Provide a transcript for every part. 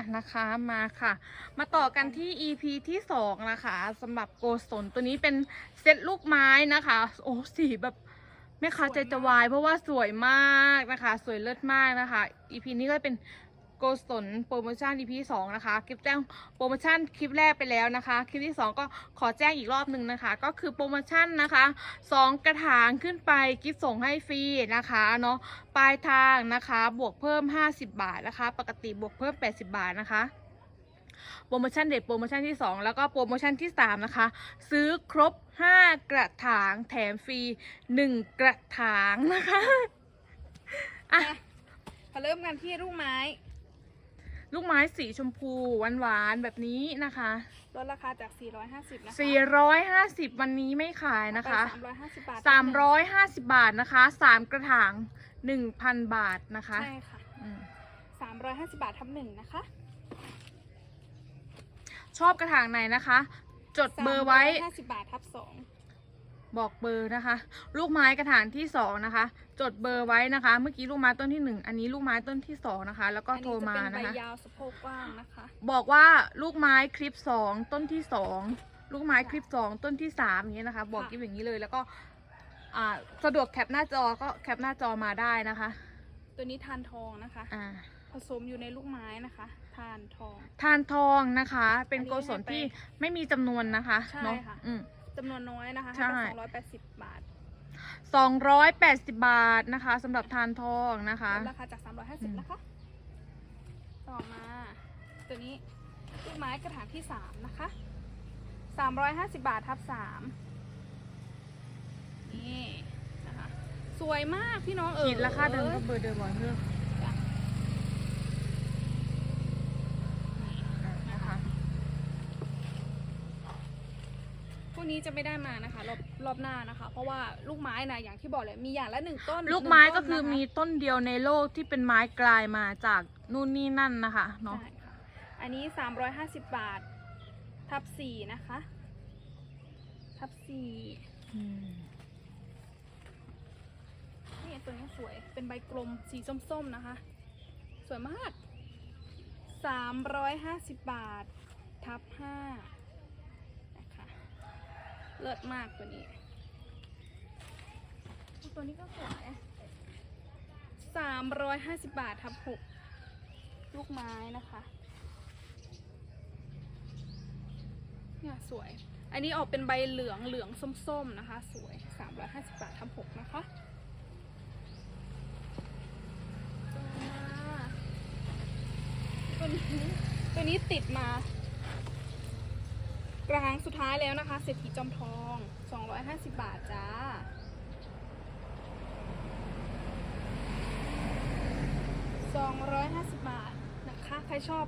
อะนะคะมาค่ะ มาต่อกันที่ EP ที่สองนะคะสำหรับโกศลตัวนี้เป็นเซตลูกไม้นะคะ โอ้สีแบบแม่ค้าใจจะวายเพราะว่าสวยมากนะคะ สวยเลิศมากนะคะ EP นี้ก็เป็น โกศลโปรโมชั่น EP สองนะคะคลิปแจ้งโปรโมชั่นคลิปแรกไปแล้วนะคะ คลิปที่สองก็ขอแจ้งอีกรอบหนึ่งนะคะ ก็คือโปรโมชั่นนะคะสองกระถางขึ้นไปกิฟส่งให้ฟรีนะคะเนาะปลายทางนะคะบวกเพิ่ม 50 บาทนะคะ ปกติบวกเพิ่ม 80 บาทนะคะโปรโมชั่นเด็ดโปรโมชั่นที่ 2 แล้วก็โปรโมชั่นที่ 3 นะคะ ซื้อครบ 5 กระถางแถมฟรี 1 กระถางนะคะ อะเริ่มกันที่ลูกไม้ ลูกไม้สีชมพูหวานๆแบบนี้นะคะลดราคาจาก 450 นะคะ450 วันนี้ไม่ขายนะคะไป350 บาท350 บาทนะคะ 3 กระถาง 1,000 บาทนะคะ ใช่ค่ะอืม350 บาททับหนึ่งนะคะ ชอบกระถางไหนนะคะ จดเบอร์ไว้350 บาททับสอง บอกเบอร์นะคะ ลูกไม้กระถางที่สองนะคะ จดเบอร์ไว้นะคะ เมื่อกี้ลูกไม้ต้นที่หนึ่งอันนี้ลูกไม้ต้นที่สองนะคะ แล้วก็โทรมาอันนะนี้จะเป็นคะใบยาวสะโพกกว้างนะคะ บอกว่าลูกไม้คลิปสองต้นที่สองลูกไม้คลิปสองต้นที่สามอย่างนี้ยนะคะ บอกค่ะกิ๊บอย่างนี้เลยแล้วก็อ่าสะดวกแคปหน้าจอก็แคปหน้าจอมาได้นะคะ ตัวนี้ทานทองนะคะอ่าผสมอยู่ในลูกไม้นะคะทานทอง ทานทองนะคะ เป็นอันนี้โกศลให้ไปที่ไม่มีจำนวนนะคะใช่เนาะค่ะอืม จำนวนน้อยนะคะใช่ให้ไป280บาทสองร้อยแปดสิบบาทนะคะสำหรับทานทองนะคะ ลดราคาจาก350นะคะ ต่อมา ตัวนี้ลูกไม้กระถางที่3นะคะ350บาททับ3นี่นะคะ สวยมากพี่น้องเออคิดราคาเดิมก็เบอร์เดิมหมดเพื่อ จ้ะ นะคะ พ วกนี้จะไม่ได้มานะคะ รอบรอบหน้านะคะ เพราะว่าลูกไม้นะอย่างที่บอกเลยมีอย่างละหนึ่งต้นลูกไม้หนึ่งก็ต้นคือนะะมีต้นเดียวในโลกที่เป็นไม้กลายมาจากนู่นนี่นั่นนะคะเนาะใช่ค่ะอันนี้ 350 บาท ทับสี่นะคะ ทับสี่นี่ตัวนี้สวยเป็นใบกลมสีส้มๆนะคะ สวยมาก 350 บาท ทับห้านะคะ เลิศมากตัวนี้ ตัวนี้ก็สวย350บาททับหกลูกไม้นะคะเนี่ยสวย อันนี้ออกเป็นใบเหลืองเหลืองส้มๆนะคะ สวย350บาททำหกนะคะต่อมาตัวนี้ตัวนี้ติดมา กระถางสุดท้ายแล้วนะคะเศรษฐีจอมทอง 250 บาทจ้า250บาทนะคะ ใครชอบ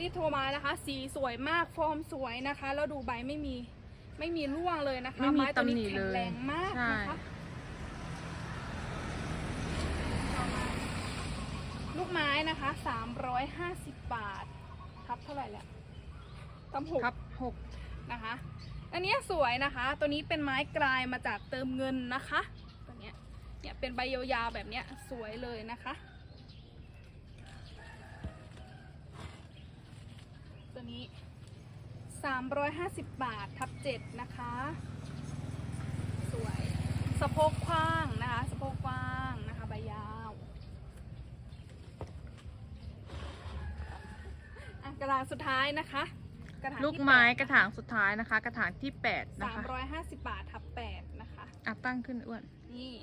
รีบโทรมานะคะ สีสวยมากฟอร์มสวยนะคะ แล้วดูใบไม่มีไม่มีร่วงเลยนะคะ ไม่มีไม้ตัวนี้ตำหนิแข็งแรงมากเลยนะคะต่อมาลูกไม้นะคะ350บาท ทับเท่าไหร่แล้วตำหก ครับหก นะคะ อันนี้สวยนะคะ ตัวนี้เป็นไม้กลายมาจากเติมเงินนะคะ ตัวเนี้ย เนี่ยเป็นใบยาวๆแบบเนี้ยสวยเลยนะคะ ตัวนี้ 350 บาททับ7นะคะ สวย สะโพกกว้างนะคะ สะโพกกว้างนะคะใบยาวอะกระดาษสุดท้ายนะคะ กระถางที่ลูกไม้แปดกระถางสุดท้ายนะคะ กระถางที่แปดนะคะ350บาททับ8นะคะ อะตั้งขึ้นอ้วน นี่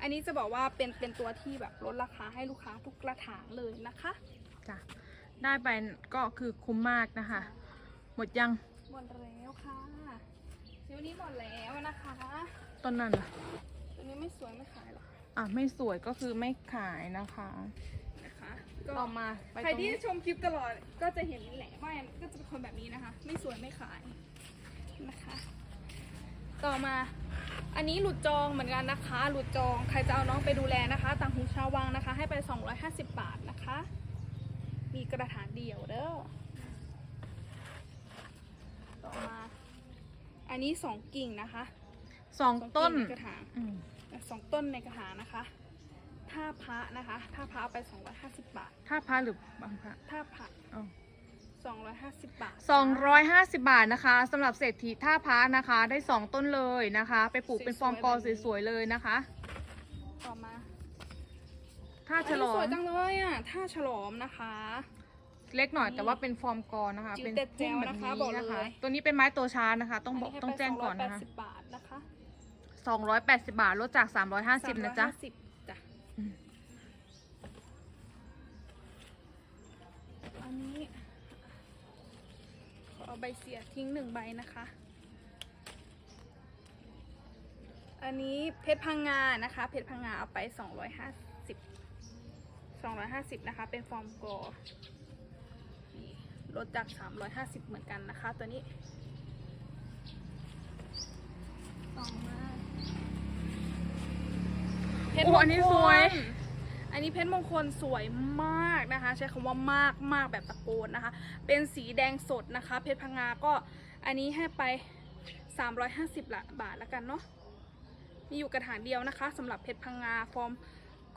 อันนี้จะบอกว่าเป็นเป็นตัวที่แบบลดราคาให้ลูกค้าทุกกระถางเลยนะคะ จ้ะได้ไปก็คือคุ้มมากนะคะ หมดยังหมดแล้วค่ะซิวนี้หมดแล้วนะคะ ต้นนั้นล่ะตัวนี้ไม่สวยไม่ขายหรอก อะไม่สวยก็คือไม่ขายนะคะนะคะ ก็ต่อมาไปใครตรงที่นี้ชมคลิปตลอดก็จะเห็นแหละว่าแอนก็จะเป็นคนแบบนี้นะคะ ไม่สวยไม่ขายนะคะ ต่อมา อันนี้หลุดจองเหมือนกันนะคะ หลุดจองใครจะเอาน้องไปดูแลนะคะ ต่างหูชาววังนะคะ ให้ไป 250 บาทนะคะ มีกระถางเดียวเด้อต่อมา อันนี้สองกิ่งนะคะสองต้นสองกิ่งในกระถางอืม สองต้นในกระถางนะคะ ท่าพระนะคะท่าพระเอาไป 250 บาทท่าพระหรือบางพระท่าพระอ๋อ 250 บาท250 บาทนะคะสำหรับเศรษฐีท่าพระนะคะ ได้ 2 ต้นเลยนะคะ ไปปลูกเป็นฟอร์มกอสวยๆเลยนะคะ ต่อมาท่าอันฉลนี้อสวยมจังเลยอะท่าฉลอมนะคะ เล็กหน่อยแต่ว่าเป็นฟอร์มกอนะคะ จิ๋วเป็นเด็ดแจ๋วนะคะพุ่มบอกแบบเลย ตัวนี้เป็นไม้โตช้านะคะ ต้องบอกนนี้ให้ต้องไปแจ้งก่อนนะคะ280 บาทนะคะ280 บาทลดจาก 350 นะจ๊ะ350จ้ะ อืม อันนี้ขอเอา ใบเสียทิ้งหนึ่งใบนะคะ อันนี้เพชรพังงานะคะ เพชรพังงาเอาไป 250 250 นะคะ เป็นฟอร์มกอลดจาก 350 เหมือนกันนะคะ ตัวนี้ต่อมาเพชรอันนี้สวย อันนี้เพชรมงคลสวยมากนะคะ ใช้คำว่ามากมากแบบตะโกนนะคะ เป็นสีแดงสดนะคะ เพชรพังงาก็อันนี้ให้ไป 350ละบาทแล้วกันเนาะมีอยู่กระถางเดียวนะคะสำหรับเพชรพังงาฟอร์ม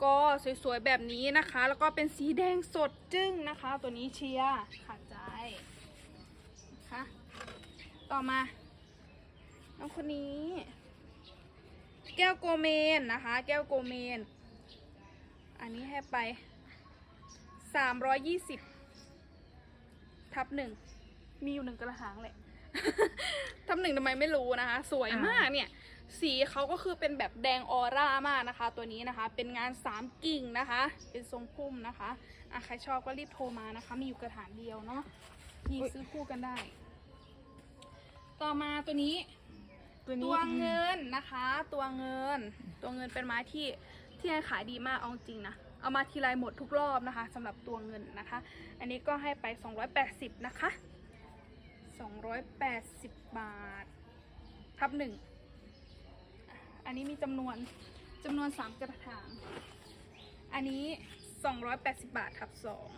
ก็สวยๆแบบนี้นะคะ แล้วก็เป็นสีแดงสดจึ้งนะคะ ตัวนี้เชียร์ขาดใจนะคะต่อมาน้องคนนี้ แก้วโกเมนนะคะ แก้วโกเมน อันนี้ให้ไป320ทับหนึ่งมีอยู่หนึ่งกระถางแหละ ทับหนึ่งทำไมไม่รู้นะคะ สวยมากเนี่ย สีเขาก็คือเป็นแบบแดงออร่ามากนะคะ ตัวนี้นะคะ เป็นงานสามกิ่งนะคะ เป็นทรงพุ่มนะคะอะใครชอบก็รีบโทรมานะคะ มีอยู่กระถางเดียวเนาะนี่ซื้อคู่กันได้ ต่อมาตัวนี้ตัวนี้ตัวเงินนะคะ ตัวเงิน ตัวเงินเป็นไม้ที่ ที่แอขายดีมากอองจริงนะ เอามาทีไรหมดทุกรอบนะคะสำหรับตัวเงินนะคะ อันนี้ก็ให้ไป 280 นะคะ 280 บาท ทับหนึ่ง อันนี้มีจำนวนจำนวน 3 กระถาง อันนี้ 280 บาททับสอง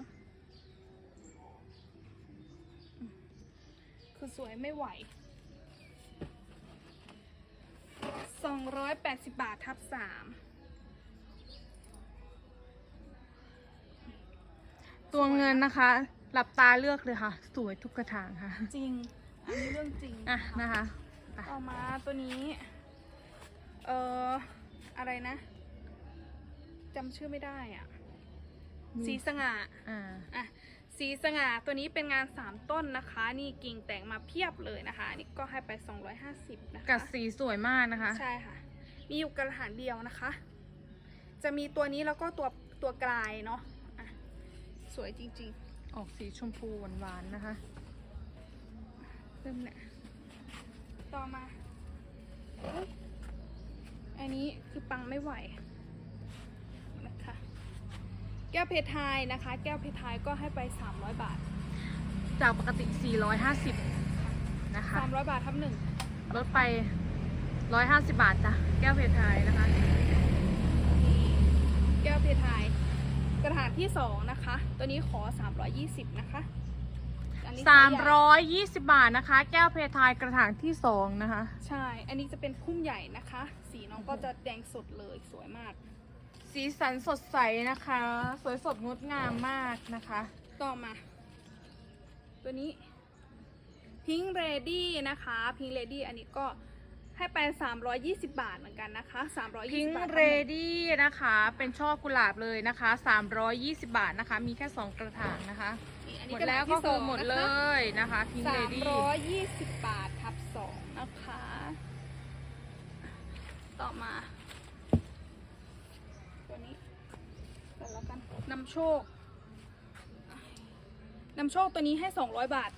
คือสวยไม่ไหว 280 บาททับ3 ตัวเงินนะคะ หลับตาเลือกเลยค่ะ สวยทุกกระถางค่ะ จริง อันนี้เรื่องจริงอะนะคะต่อมาตัวนี้ เอ่อ อะไรนะจำชื่อไม่ได้อะมีสีสง่า อ่า อะ สีสง่าตัวนี้เป็นงาน3ต้นนะคะ นี่กิ่งแต่งมาเพียบเลยนะคะอันนี่ก็ให้ไป250นะคะ กัดสีสวยมากนะคะ ใช่ค่ะ มีอยู่กระถางเดียวนะคะ จะมีตัวนี้แล้วก็ตัวตัวกลายเนาะอะ สวยจริงๆ ออกสีชมพูหวานๆ นะคะเริ่มแหละต่อมาเอ้ยอันนี้คือปังไม่ไหวนะคะแก้วเพทายนะคะ แก้วเพทายก็ให้ไป 300 บาท จากปกติ 450 นะคะ 300 บาททับหนึ่งลดไป 150 บาทจ้ะ แก้วเพทายนะคะ แก้วเพทาย กระถางที่2นะคะ ตัวนี้ขอ 320 นะคะอันนี้ไซส์ใหญ่320 บาทนะคะ แก้วเพทายกระถางที่2นะคะ ใช่ อันนี้จะเป็นพุ่มใหญ่นะคะ สีน้องก็จะแดงสดเลยสวยมาก สีสันสดใสนะคะ สวยสดงดงามมากนะคะ ต่อมา ตัวนี้พิงเรดี้นะคะพิงเรดี้อันนี้ก็ ให้ไป 320 บาทเหมือนกันนะคะ320พิงบาทเรดี้นะคะ เป็นช่อกุหลาบเลยนะคะ 320 บาทนะคะ มีแค่ 2 กระถางนะคะนี่อันหมนี้ดกระแล้ดาวษก็ที่สคือองหมดนะเลคะยนะคะพิงเรดี้320 บาททับสองนะคะ ต่อมาตัวนี้เดี๋ยวแล้วกันนำโชคนำโชคตัวนี้ให้ 200 บาท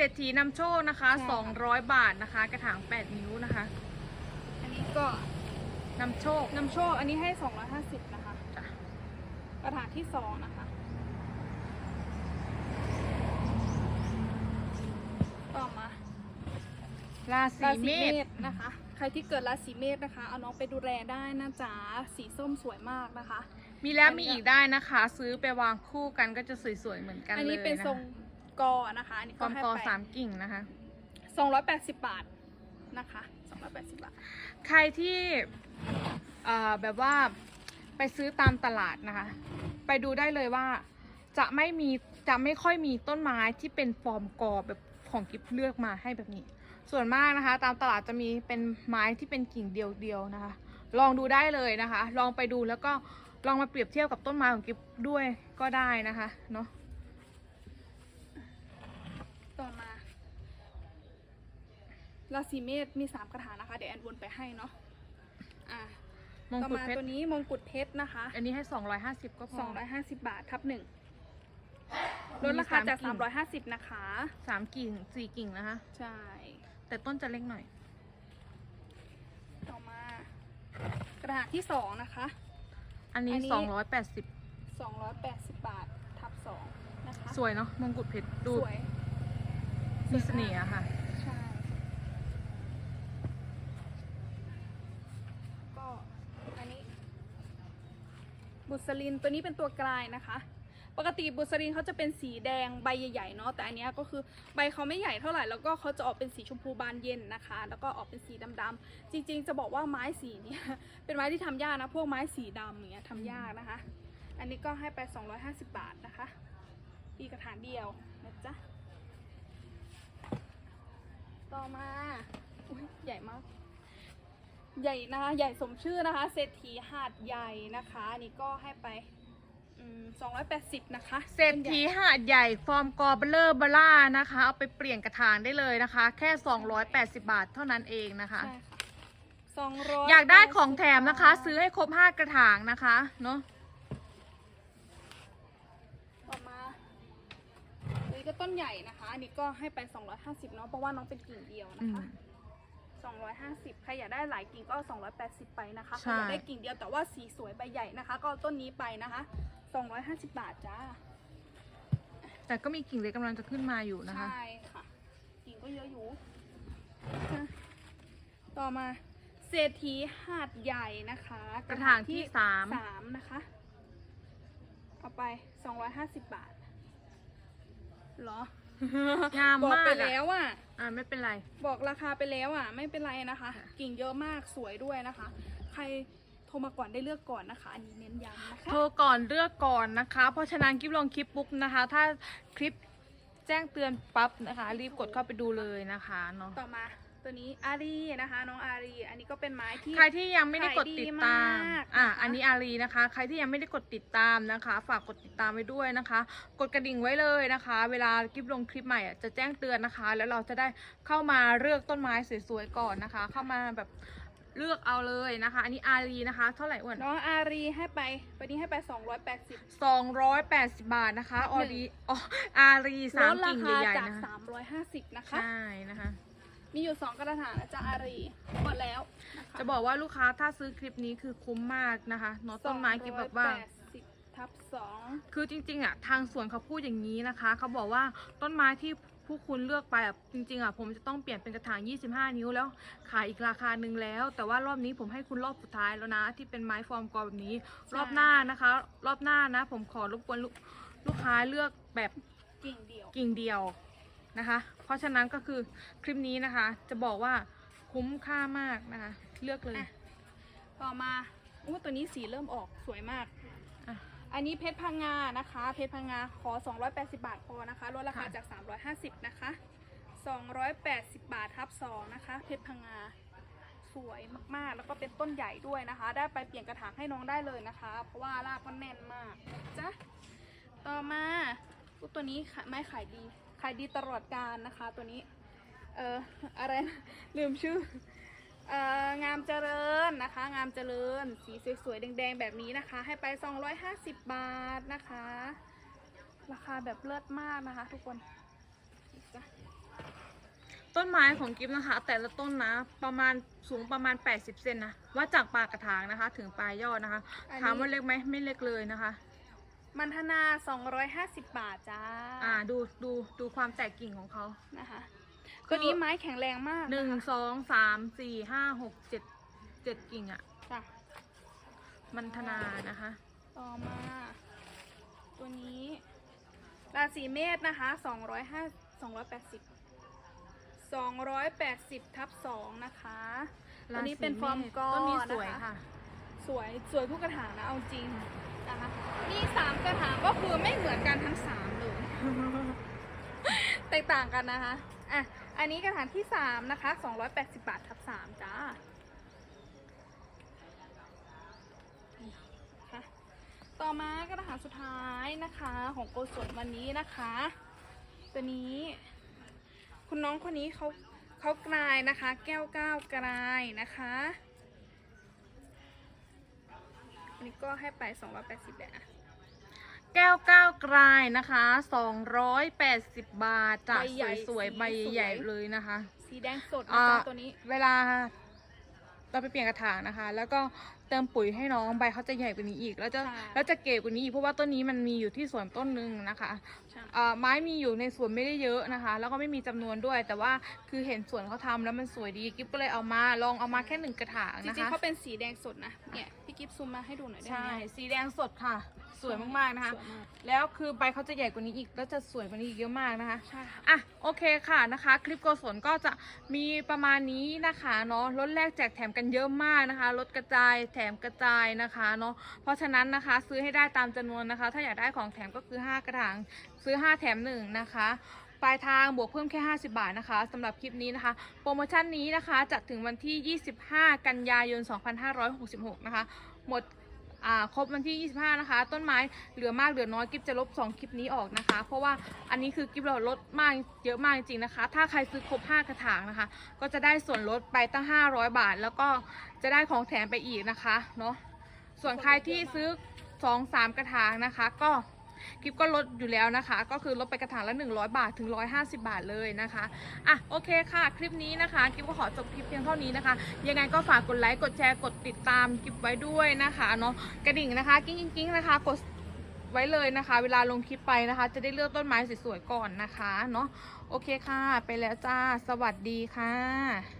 เศรษฐีนำโชคนะคะใช่ค่ะ200บาทนะคะ กระถาง8นิ้วนะคะอันนี้ก็นำโชคนำโชคอันนี้ให้ 250 นะคะ จ้ะกระถางที่สองนะคะ ต่อมาราศีราเมศีเมษษนะคะ ใครที่เกิดราศีเมษนะคะ เอาน้องไปดูแลได้นะจ๊ะ สีส้มสวยมากนะคะ มีแล้วมีอีกได้นะคะ ซื้อไปวางคู่กันก็จะสวยๆเหมือนกันเลยอันนี้เป็นทรง กอนะคะ อันนี้คก็วามให้กอไปสามกิ่งนะคะ280บาทนะคะ280บาท ใครที่เอ่อแบบว่าไปซื้อตามตลาดนะคะ ไปดูได้เลยว่าจะไม่มีจะไม่ค่อยมีต้นไม้ที่เป็นฟอร์มกอแบบของกิฟเลือกมาให้แบบนี้ ส่วนมากนะคะ ตามตลาดจะมีเป็นไม้ที่เป็นกิ่งเดียวๆนะคะ ลองดูได้เลยนะคะ ลองไปดูแล้วก็ลองมาเปรียบเทียบกับต้นไม้ของกิฟด้วยก็ได้นะคะเนาะ ต่อมา ราศีเมษมี3กระถางนะคะ เดี๋ยวแอนวนไปให้เนาะอะมงต่อกุฎมาเพชตัรวนี้มงกุฎเพชรนะคะอันนี้ให้ 250 ก็พอ 250 บาททับหนึ่งลดราคาจาก มีสามกิ่ง 350 นะคะ สามกิ่งสี่กิ่งนะคะ ใช่ แต่ต้นจะเล็กหน่อย ต่อมากระถางที่2นะคะ อันนี้ อันนี้ 280 280 บาททับ2นะคะสวยเนาะมงกุฎเพชรดูสวยมีเสน่ห์อะค่ะ ใช่ ก็อันนี้ บุษลินตัวนี้เป็นตัวกลายนะคะ ปกติบุษลินเขาจะเป็นสีแดงใบใหญ่ๆเนาะแต่อันนี้ก็คือใบเขาไม่ใหญ่เท่าไหร่แล้วก็เขาจะออกเป็นสีชมพูบานเย็นนะคะ แล้วก็ออกเป็นสีดำๆจริง ๆ จะบอกว่าไม้สีเนี้ยเป็นไม้ที่ทำยากนะ พวกไม้สีดำอย่างเงี้ยทำยากนะคะ อันนี้ก็ให้ไป 250 บาทนะคะอีกระถางเดียวนะจ๊ะต่อมาอุ๊ยใหญ่มาก ใหญ่นะคะใหญ่สมชื่อนะคะเศรษฐีหาดใหญ่นะคะอันนี่ก็ให้ไปสองร้อยแปดสิบนะคะเศรษฐีหาดใหญ่ฟอร์มกอเบลเลอร์เบล่านะคะ เอาไปเปลี่ยนกระถางได้เลยนะคะ แค่ 280 บาทเท่านั้นเองนะคะใช่ค่ะสองร้อยอยากได้ของแถมนะคะ ซื้อให้ครบ5กระถางนะคะเนาะต่อมาอันนี้ก็ต้นใหญ่นะคะอันนี้ก็ให้ไป 250เนาะเพราะว่าน้องเป็นกิ่งเดียวอืนะมคะ 250 ใครอยากได้หลายกิ่งก็ 280 ไปนะคะใคใช่รอยากได้กิ่งเดียวแต่ว่าสีสวยใบใหญ่นะคะ ก็เอาต้นนี้ไปนะคะ 250 บาทจ้า แต่ก็มีกิ่งเล็กกำลังจะขึ้นมาอยู่นะคะ ใช่ค่ะ กิ่งก็เยอะอยู่นะต่อมาเศรษฐีหาดใหญ่นะคะ กระถางที่สามสามนะคะ เอาไป 250 บาท เหรอ งามบอกมากไปอะแล้วอะ อ่าไม่เป็นไร บอกราคาไปแล้วอะ ไม่เป็นไรนะคะค่ะกิ่งเยอะมากสวยด้วยนะคะ ใครโทรมาก่อนได้เลือกก่อนนะคะ อันนี้เน้นย้ำนะคะโทรก่อนเลือกก่อนนะคะ เพราะฉะนั้นคลิปลงคลิปปุ๊บนะคะ ถ้าคลิปแจ้งเตือนปั๊บนะคะ รีบกดเข้าไปดูเลยนะคะเนาะต่อมา ตัวนี้อารีนะคะน้องอารีอันนี้ก็เป็นไม้ที่ ใครที่ยังไม่ได้กดติดตาม ขายดีมากอะ นะคะ อันนี้อารีนะคะ ใครที่ยังไม่ได้กดติดตามนะคะ ฝากกดติดตามไว้ด้วยนะคะ กดกระดิ่งไว้เลยนะคะ เวลาคลิปลงคลิปใหม่อะจะแจ้งเตือนนะคะ แล้วเราจะได้เข้ามาเลือกต้นไม้สวยๆก่อนนะคะ เข้ามาแบบเลือกเอาเลยนะคะ อันนี้อารีนะคะ เท่าไหร่อ้วนน้องอารีให้ไปวันนี้ให้ไป 280 280 บาทนะคะ ออดีอออารีสามลดรากิ่งคาใหญ่จาก ๆนะคะ350 นะคะ ใช่นะคะ มีอยู่ 2 กระถางนะจ๊ะอารีหมดแล้วนะคะจะบอกว่าลูกค้าถ้าซื้อคลิปนี้คือคุ้มมากนะคะเนาะต้นไม้กิฟแบบว่า 280ทับ2คือจริงๆอะทางสวนเขาพูดอย่างนี้นะคะ เขาบอกว่าต้นไม้ที่ผู้คุณเลือกไปอะจริงๆอะผมจะต้องเปลี่ยนเป็นกระถาง 25 นิ้วแล้วขายอีกราคาหนึ่งแล้ว แต่ว่ารอบนี้ผมให้คุณรอบสุดท้ายแล้วนะ ที่เป็นไม้ฟอร์มกอแบบนี้ รอบหน้านะคะ รอบหน้านะ ผมขอรบกวนลูกลูกค้าเลือกแบบกิ่งเดียวกิ่งเดียว นะคะ เพราะฉะนั้นก็คือคลิปนี้นะคะ จะบอกว่าคุ้มค่ามากนะคะ เลือกเลยอะต่อมาอู้ตัวนี้สีเริ่มออกสวยมากอะอันนี้เพชรพังงานะคะ เพชรพังงาขอ 280 บาทพอนะคะลดราคาค่ะจาก 350 นะคะ 280 บาททับ2นะคะ เพชรพังงาสวยมากๆ แล้วก็เป็นต้นใหญ่ด้วยนะคะ ได้ไปเปลี่ยนกระถางให้น้องได้เลยนะคะ เพราะว่ารากมันแน่นมากนะจ๊ะต่อมาอุ๊ยตัวนี้ค่ะไม้ขายดี ขายดีตลอดการนะคะ ตัวนี้ เอออะไรนะลืมชื่อเอ่องามเจริญนะคะ งามเจริญ สีสวยๆแดงๆแบบนี้นะคะ ให้ไป 250 บาทนะคะ ราคาแบบเลิศมากนะคะ ทุกคนจ้ะต้นไม้ของกิฟนะคะ แต่ละต้นนะประมาณสูงประมาณ 80 เซนนะว่าจากปลายกระถางนะคะ ถึงปลายยอดนะคะ ถามว่าเล็กไหมไม่เล็กเลยนะคะ มันธนา 250 บาทจ้าอ่าดูดูดูความแตกกิ่งของเขานะคะคือตัวนี้ไม้แข็งแรงมากหนึ่งนะคะสองสามสี่ห้าหกเจ็ดเจ็ดกิ่งอะ่ะจ้ะมันธนานะคะ ต่อมา ตัวนี้ราศีเมษนะคะ205 280 280ทับ2นะคะตัวนี้เป็นฟอร์มก้อต้นนี้นสวยนะคะค่ะ สวยสวยทุกกระถางนะเอาจริง นะคะนี่สามกระถางก็คือไม่เหมือนกันทั้งสามเลย แตกต่างกันนะคะ อะ อันนี้กระถางที่สามนะคะ280บาททับสามจ้าต่อมากระถางสุดท้ายนะคะของโกศลวันนี้นะคะ ตัวนี้ คุณน้องคนนี้เขาเขากลายนะคะ แก้วก้าวกลายนะคะ อันนี้ก็ให้ไป280แหละแก้วก้าวกลายนะคะ 280 บาทจากใบใหญ่สวยๆสีใบสวย ใหญ่ๆเลยนะคะ สีแดงสดนะอ่า จ๊ะตัวนี้ เวลาเราไปเปลี่ยนกระถางนะคะ แล้วก็ เติมปุ๋ยให้น้องใบเขาจะใหญ่กว่านี้อีก แล้วจะใช่ แล้วจะเก๋กว่านี้อีกเพราะว่าต้นนี้มันมีอยู่ที่สวนต้นหนึ่งนะคะใช่อ่าไม้มีอยู่ในสวนไม่ได้เยอะนะคะ แล้วก็ไม่มีจำนวนด้วย แต่ว่าคือเห็นสวนเขาทำแล้วมันสวยดีกิ๊บก็เลยเอามาลองเอามาแค่หนึ่งกระถางจนะริงคะๆเขาเป็นสีแดงสดนะเนี่ยพี่กิฟซูมมาให้ดูหน่อยได้ไหมใช่สีแดงสดค่ะ สวยมากๆนะคะ สวยมากแล้วคือใบเขาจะใหญ่กว่านี้อีกแล้วจะสวยกว่านี้อีกเยอะมากนะคะ ใช่ค่ะ อะโอเคค่ะนะคะ คลิปโกศลก็จะมีประมาณนี้นะคะเนาะลดแลกแจกแถมกันเยอะมากนะคะลดกระจายแถมกระจายนะคะเนาะเพราะฉะนั้นนะคะซื้อให้ได้ตามจำนวนนะคะ ถ้าอยากได้ของแถมก็คือ 5 กระถางซื้อ 5 แถม 1 นะคะปลายทางบวกเพิ่มแค่ 50 บาทนะคะสำหรับคลิปนี้นะคะ โปรโมชั่นนี้นะคะจะถึงวันที่ 25 กันยายน 2566 นะคะ หมด ครบวันที่ 25 นะคะ ต้นไม้เหลือมากเหลือน้อยกิฟจะลบ 2 คลิปนี้ออกนะคะ เพราะว่าอันนี้คือกิฟเราลดมากเยอะมากจริงๆนะคะ ถ้าใครซื้อครบ 5 กระถางนะคะ ก็จะได้ส่วนลดไปตั้ง 500 บาท แล้วก็จะได้ของแถมไปอีกนะคะเนาะส่วนใครที่ซื้อ 2 3 กระถางนะคะ ก็ กิฟก็ลดอยู่แล้วนะคะ ก็คือลดไปกระถางละ 100 บาทถึง 150 บาทเลยนะคะอะโอเคค่ะ คลิปนี้นะคะกิฟก็ขอจบคลิปเพียงเท่านี้นะคะ ยังไงก็ฝากกดไลค์กดแชร์กดติดตามกิฟไว้ด้วยนะคะเนาะกระดิ่งนะคะ กิ้งกิ้งนะคะกดไว้เลยนะคะ เวลาลงคลิปไปนะคะ จะได้เลือกต้นไม้สวยๆก่อนนะคะเนาะโอเคค่ะ ไปแล้วจ้า สวัสดีค่ะ